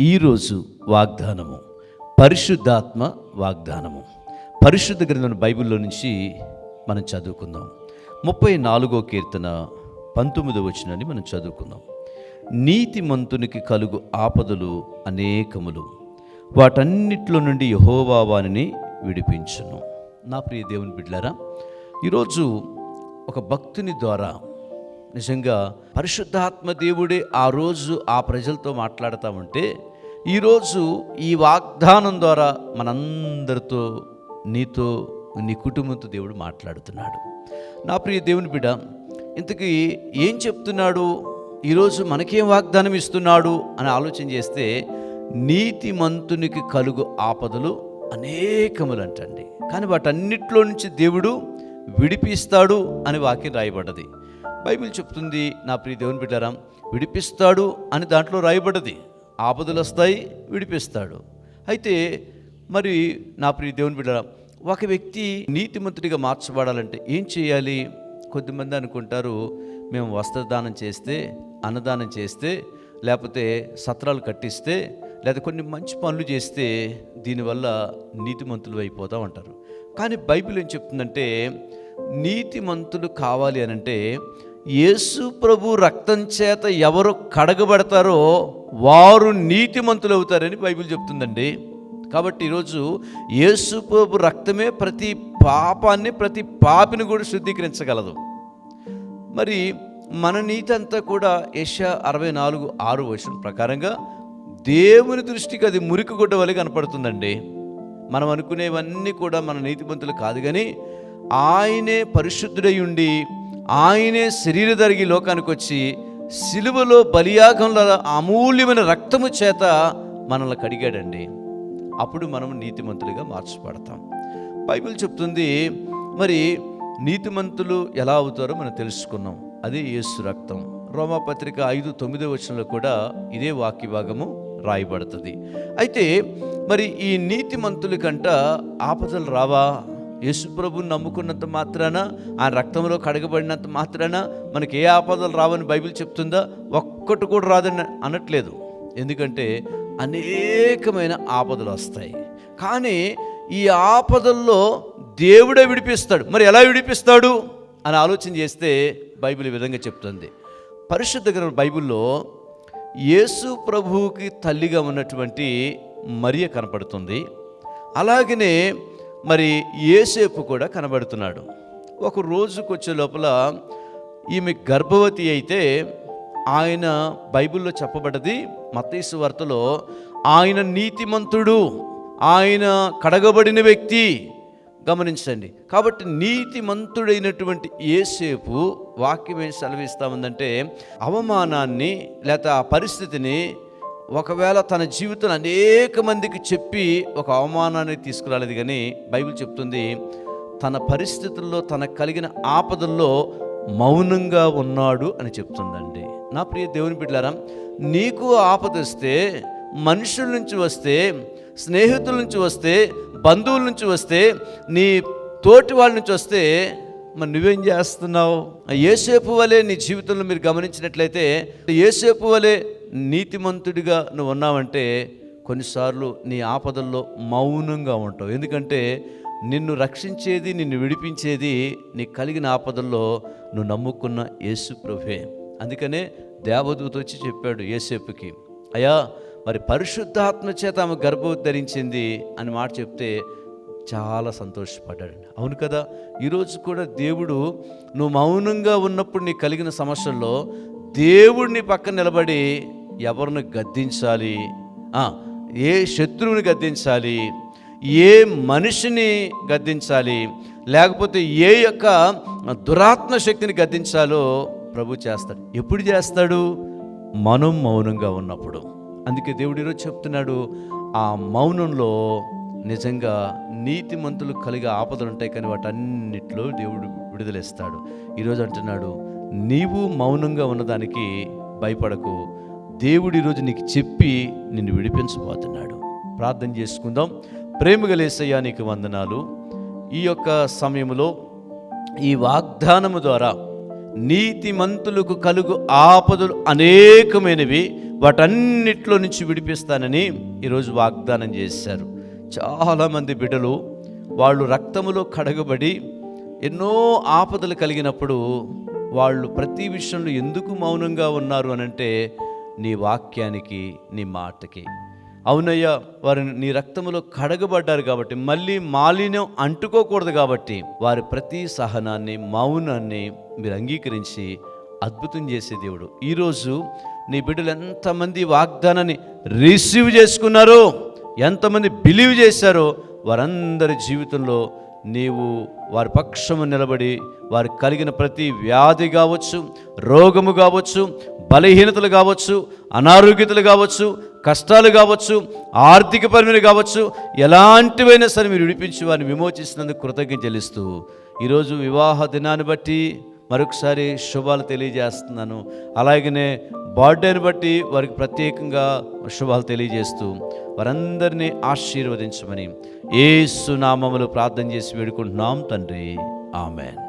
ఈరోజు వాగ్దానము. పరిశుద్ధాత్మ వాగ్దానము. పరిశుద్ధ గ్రంథం బైబిల్లో నుంచి మనం చదువుకుందాం. ముప్పై నాలుగో కీర్తన పంతొమ్మిదో వచనాన్ని మనం చదువుకుందాం. నీతిమంతునికి కలుగు ఆపదలు అనేకములు. వాటన్నిట్లో నుండి యహోవా వానిని విడిపించును. నా ప్రియ దేవుని బిడ్డలారా ఈరోజు ఒక భక్తుని ద్వారా నిజంగా పరిశుద్ధాత్మ దేవుడే ఆ రోజు ఆ ప్రజలతో మాట్లాడుతూ ఉంటే ఈరోజు ఈ వాగ్దానం ద్వారా మనందరితో నీతో నీ కుటుంబంతో దేవుడు మాట్లాడుతున్నాడు. నా ప్రియ దేవుని బిడ ఇంతకీ ఏం చెప్తున్నాడు? ఈరోజు మనకేం వాగ్దానం ఇస్తున్నాడు? అని ఆలోచన చేస్తే నీతిమంతునికి కలుగు ఆపదలు అనేకములు అంటండి. కానీ వాటన్నిటిలో నుంచి దేవుడు విడిపిస్తాడు అని వాక్యం రాయబడ్డది. బైబిల్ చెప్తుంది నా ప్రియ దేవుని బిడ్డారాం విడిపిస్తాడు అని దాంట్లో రాయబడ్డది. ఆపదలు వస్తాయి విడిపిస్తాడు. అయితే మరి నా ప్రియ దేవుని బిడ్డారాం ఒక వ్యక్తి నీతిమంతుడిగా మార్చబడాలంటే ఏం చేయాలి? కొద్దిమంది అనుకుంటారు మేము వస్త్రదానం చేస్తే అన్నదానం చేస్తే లేకపోతే సత్రాలు కట్టిస్తే లేదా కొన్ని మంచి పనులు చేస్తే దీనివల్ల నీతిమంతులు అయిపోతూ ఉంటారు కానీ బైబిల్ ఏం చెప్తుందంటే నీతిమంతులు కావాలి అని అంటే యేసు ప్రభు రక్తం చేత ఎవరు కడగబడతారో వారు నీతిమంతులు అవుతారని బైబిల్ చెప్తుందండి. కాబట్టి ఈరోజు యేసు ప్రభు రక్తమే ప్రతి పాపాన్ని ప్రతి పాపిని కూడా శుద్ధీకరించగలదు. మరి మన నీతి అంతా కూడా ఏషియా అరవై నాలుగు ఆరు వర్షం ప్రకారంగా దేవుని దృష్టికి అది మురికి గుడ్డ వలె కనపడుతుందండి. మనం అనుకునేవన్నీ కూడా మన నీతిమంతులు కాదు కానీ ఆయనే పరిశుద్ధుడై ఉండి ఆయనే శరీరధరిగి లోకానికి వచ్చి సిలువలో బలియాగంలో అమూల్యమైన రక్తము చేత మనల్ని కడిగాడండి. అప్పుడు మనం నీతిమంతులుగా మార్చబడతాం. బైబిల్ చెప్తుంది మరి నీతిమంతులు ఎలా అవుతారో మనం తెలుసుకున్నాం. అదే యేసు రక్తం. రోమాపత్రిక ఐదు తొమ్మిదో వచనంలో కూడా ఇదే వాక్య భాగము రాయబడుతుంది. అయితే మరి ఈ నీతిమంతుల కంట ఆపదలు రావా? యేసుప్రభుని నమ్ముకున్నంత మాత్రాన ఆ రక్తంలో కడగబడినంత మాత్రాన మనకి ఏ ఆపదలు రావని బైబిల్ చెప్తుందా? ఒక్కటి కూడా రాదని అనట్లేదు. ఎందుకంటే అనేకమైన ఆపదలు వస్తాయి. కానీ ఈ ఆపదల్లో దేవుడే విడిపిస్తాడు. మరి ఎలా విడిపిస్తాడు? అని ఆలోచన చేస్తే బైబిల్ ఈ విధంగా చెప్తుంది. పరిశుద్ధ గ్రంథం బైబిల్లో యేసు ప్రభువుకి తల్లిగా ఉన్నటువంటి మరియ కనపడుతుంది. అలాగనే మరి ఏసేపు కూడా కనబడుతున్నాడు. ఒక రోజుకు వచ్చే లోపల ఈమె గర్భవతి అయితే ఆయన బైబిల్లో చెప్పబడ్డది మతీసు వార్తలో ఆయన నీతిమంతుడు ఆయన కడగబడిన వ్యక్తి. గమనించండి. కాబట్టి నీతిమంతుడైనటువంటి ఏసేపు వాక్యం ఏం సెలవిస్తా ఉందంటే అవమానాన్ని లేక ఆ పరిస్థితిని ఒకవేళ తన జీవితం అనేక మందికి చెప్పి ఒక అవమానాన్ని తీసుకురాలేదు కానీ బైబిల్ చెప్తుంది తన పరిస్థితుల్లో తనకు కలిగిన ఆపదల్లో మౌనంగా ఉన్నాడు అని చెప్తుందండి. నా ప్రియ దేవుని బిడ్డారా నీకు ఆపద వస్తే మనుషుల నుంచి వస్తే స్నేహితుల నుంచి వస్తే బంధువుల నుంచి వస్తే నీ తోటి వాళ్ళ నుంచి వస్తే మరి నువ్వేం చేస్తున్నావు? ఏసేపు వలె నీ జీవితంలో మీరు గమనించినట్లయితే ఏసేపు వలె నీతిమంతుడిగా నువ్వు ఉన్నావంటే కొన్నిసార్లు నీ ఆపదల్లో మౌనంగా ఉంటావు. ఎందుకంటే నిన్ను రక్షించేది నిన్ను విడిపించేది నీకు కలిగిన ఆపదల్లో నువ్వు నమ్ముకున్న యేసు ప్రభే అందుకనే దేవదూత వచ్చి చెప్పాడు ఏసేపుకి అయ్యా మరి పరిశుద్ధాత్మ చేత ఆమె గర్భవతి ధరించింది అని మాట చెప్తే చాలా సంతోషపడ్డాడు. అవును కదా ఈరోజు కూడా దేవుడు నువ్వు మౌనంగా ఉన్నప్పుడు నీకు కలిగిన సమస్యల్లో దేవుడిని పక్కన నిలబడి ఎవరిని గద్దించాలి? ఏ శత్రువుని గద్దించాలి? ఏ మనిషిని గద్దించాలి? లేకపోతే ఏ యొక్క దురాత్మ శక్తిని గద్దించాలో ప్రభు చేస్తాడు. ఎప్పుడు చేస్తాడు? మనం మౌనంగా ఉన్నప్పుడు. అందుకే దేవుడు ఈరోజు చెప్తున్నాడు ఆ మౌనంలో నిజంగా నీతిమంతులు కలిగే ఆపదలు ఉంటాయి కానీ వాటన్నిటిలో దేవుడు విడుదలేస్తాడు. ఈరోజు అంటున్నాడు నీవు మౌనంగా ఉన్నదానికి భయపడకు. దేవుడు ఈరోజు నీకు చెప్పి నిన్ను విడిపించబోతున్నాడు. ప్రార్థన చేసుకుందాం. ప్రేమగలేసయ్యా నీకు వందనాలు. ఈ యొక్క సమయంలో ఈ వాగ్దానము ద్వారా నీతిమంతులకు కలుగు ఆపదలు అనేకమైనవి వాటన్నిటిలో నుంచి విడిపిస్తానని ఈరోజు వాగ్దానం చేశారు. చాలామంది బిడ్డలు వాళ్ళు రక్తములో కడగబడి ఎన్నో ఆపదలు కలిగినప్పుడు వాళ్ళు ప్రతి విషయంలో ఎందుకు మౌనంగా ఉన్నారు అనంటే నీ వాక్యానికి నీ మాటకి. అవునయ్యా వారు నీ రక్తములో కడగబడ్డారు కాబట్టి మళ్ళీ మాలిన్యం అంటుకోకూడదు కాబట్టి వారి ప్రతి సహనాన్ని మౌనాన్ని మీరు అంగీకరించి అద్భుతం చేసే దేవుడు. ఈరోజు నీ బిడ్డలు ఎంతమంది వాగ్దానాన్ని రిసీవ్ చేసుకున్నారో ఎంతమంది బిలీవ్ చేశారో వారందరి జీవితంలో నీవు వారి పక్షము నిలబడి వారు కలిగిన ప్రతి వ్యాధి కావచ్చు రోగము కావచ్చు బలహీనతలు కావచ్చు అనారోగ్యతలు కావచ్చు కష్టాలు కావచ్చు ఆర్థిక పరిమితి కావచ్చు ఎలాంటివైనా సరే మీరు విడిపించి వారిని విమోచిస్తున్నందుకు కృతజ్ఞత చెల్లిస్తూ ఈరోజు వివాహ దినాన్ని బట్టి మరొకసారి శుభాలు తెలియజేస్తున్నాను. అలాగనే బర్త్డేని బట్టి వారికి ప్రత్యేకంగా శుభాలు తెలియజేస్తూ వారందరినీ ఆశీర్వదించమని ఏ సునామములు ప్రార్థన చేసి వేడుకుంటున్నాం తండ్రి. ఆమెన్.